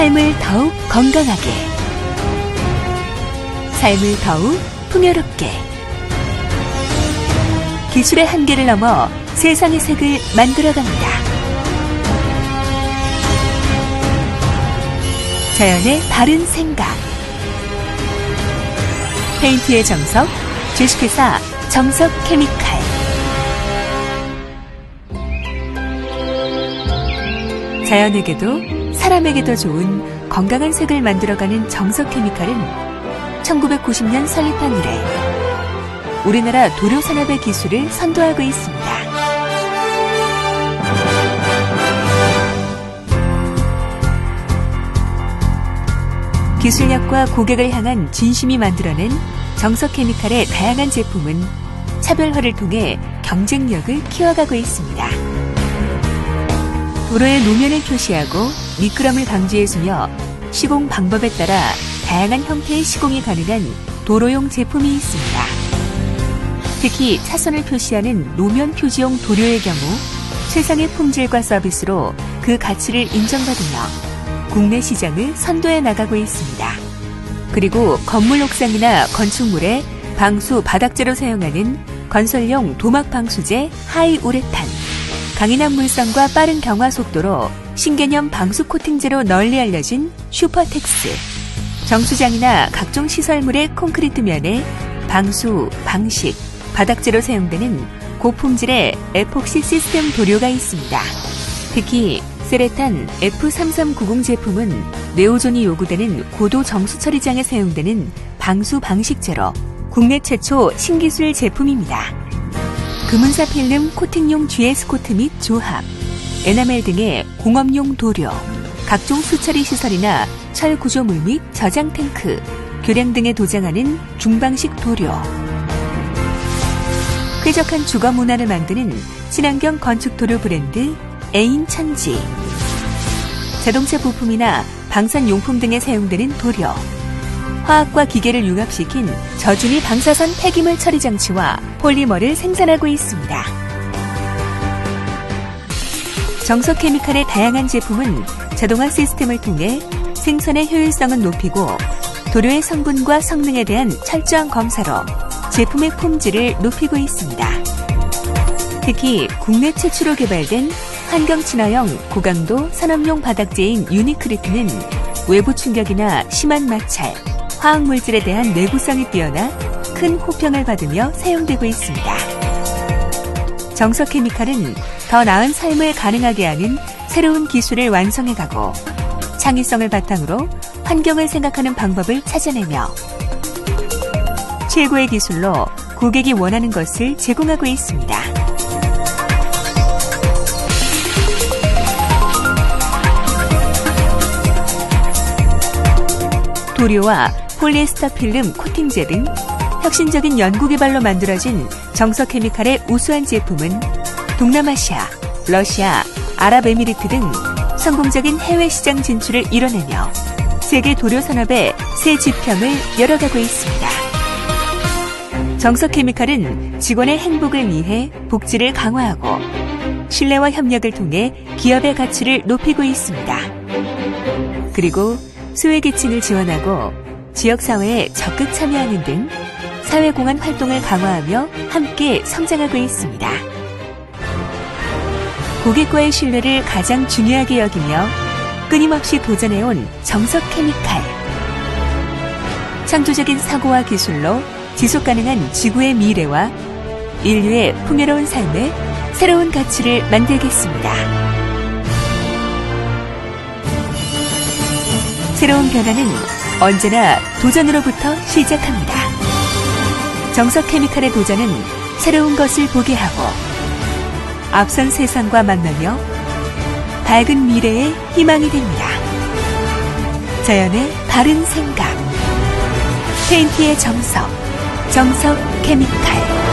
삶을 더욱 건강하게. 삶을 더욱 풍요롭게. 기술의 한계를 넘어 세상의 색을 만들어갑니다. 자연의 바른 생각. 페인트의 정석 주식회사 정석 케미칼. 자연에게도 사람에게도 좋은 건강한 색을 만들어가는 정석 케미칼은 1990년 설립한 이래 우리나라 도료 산업의 기술을 선도하고 있습니다. 기술력과 고객을 향한 진심이 만들어낸 정석 케미칼의 다양한 제품은 차별화를 통해 경쟁력을 키워가고 있습니다. 도로의 노면을 표시하고 미끄럼을 방지해주며 시공 방법에 따라 다양한 형태의 시공이 가능한 도로용 제품이 있습니다. 특히 차선을 표시하는 노면 표지용 도료의 경우 최상의 품질과 서비스로 그 가치를 인정받으며 국내 시장을 선도해 나가고 있습니다. 그리고 건물 옥상이나 건축물에 방수 바닥재로 사용하는 건설용 도막 방수제 하이우레탄, 강인한 물성과 빠른 경화 속도로 신개념 방수 코팅제로 널리 알려진 슈퍼텍스, 정수장이나 각종 시설물의 콘크리트 면에 방수, 방식, 바닥재로 사용되는 고품질의 에폭시 시스템 도료가 있습니다. 특히 세레탄 F3390 제품은 네오존이 요구되는 고도 정수 처리장에 사용되는 방수 방식제로 국내 최초 신기술 제품입니다. 금은사 필름 코팅용 GS 코트 및 조합, 에나멜 등의 공업용 도료, 각종 수처리 시설이나 철 구조물 및 저장 탱크, 교량 등에 도장하는 중방식 도료, 쾌적한 주거 문화를 만드는 친환경 건축 도료 브랜드 에인 천지, 자동차 부품이나 방산 용품 등에 사용되는 도료, 화학과 기계를 융합시킨 저준위 방사선 폐기물 처리 장치와 폴리머를 생산하고 있습니다. 정석 케미칼의 다양한 제품은 자동화 시스템을 통해 생산의 효율성은 높이고 도료의 성분과 성능에 대한 철저한 검사로 제품의 품질을 높이고 있습니다. 특히 국내 최초로 개발된 환경 친화형 고강도 산업용 바닥재인 유니크리트는 외부 충격이나 심한 마찰, 화학 물질에 대한 내구성이 뛰어나 큰 호평을 받으며 사용되고 있습니다. 정석 케미칼은 더 나은 삶을 가능하게 하는 새로운 기술을 완성해가고 창의성을 바탕으로 환경을 생각하는 방법을 찾아내며 최고의 기술로 고객이 원하는 것을 제공하고 있습니다. 도료와 폴리에스터 필름 코팅제 등 혁신적인 연구개발로 만들어진 정석 케미칼의 우수한 제품은 동남아시아, 러시아, 아랍에미리트 등 성공적인 해외 시장 진출을 이뤄내며 세계 도료 산업의 새 지평을 열어가고 있습니다. 정석 케미칼은 직원의 행복을 위해 복지를 강화하고 신뢰와 협력을 통해 기업의 가치를 높이고 있습니다. 그리고 소외계층을 지원하고 지역사회에 적극 참여하는 등 사회공헌 활동을 강화하며 함께 성장하고 있습니다. 고객과의 신뢰를 가장 중요하게 여기며 끊임없이 도전해온 정석 케미칼. 창조적인 사고와 기술로 지속 가능한 지구의 미래와 인류의 풍요로운 삶에 새로운 가치를 만들겠습니다. 새로운 변화는 언제나 도전으로부터 시작합니다. 정석 케미칼의 도전은 새로운 것을 보게 하고 앞선 세상과 만나며 밝은 미래의 희망이 됩니다. 자연의 바른 생각. 페인트의 정석. 정석 케미칼.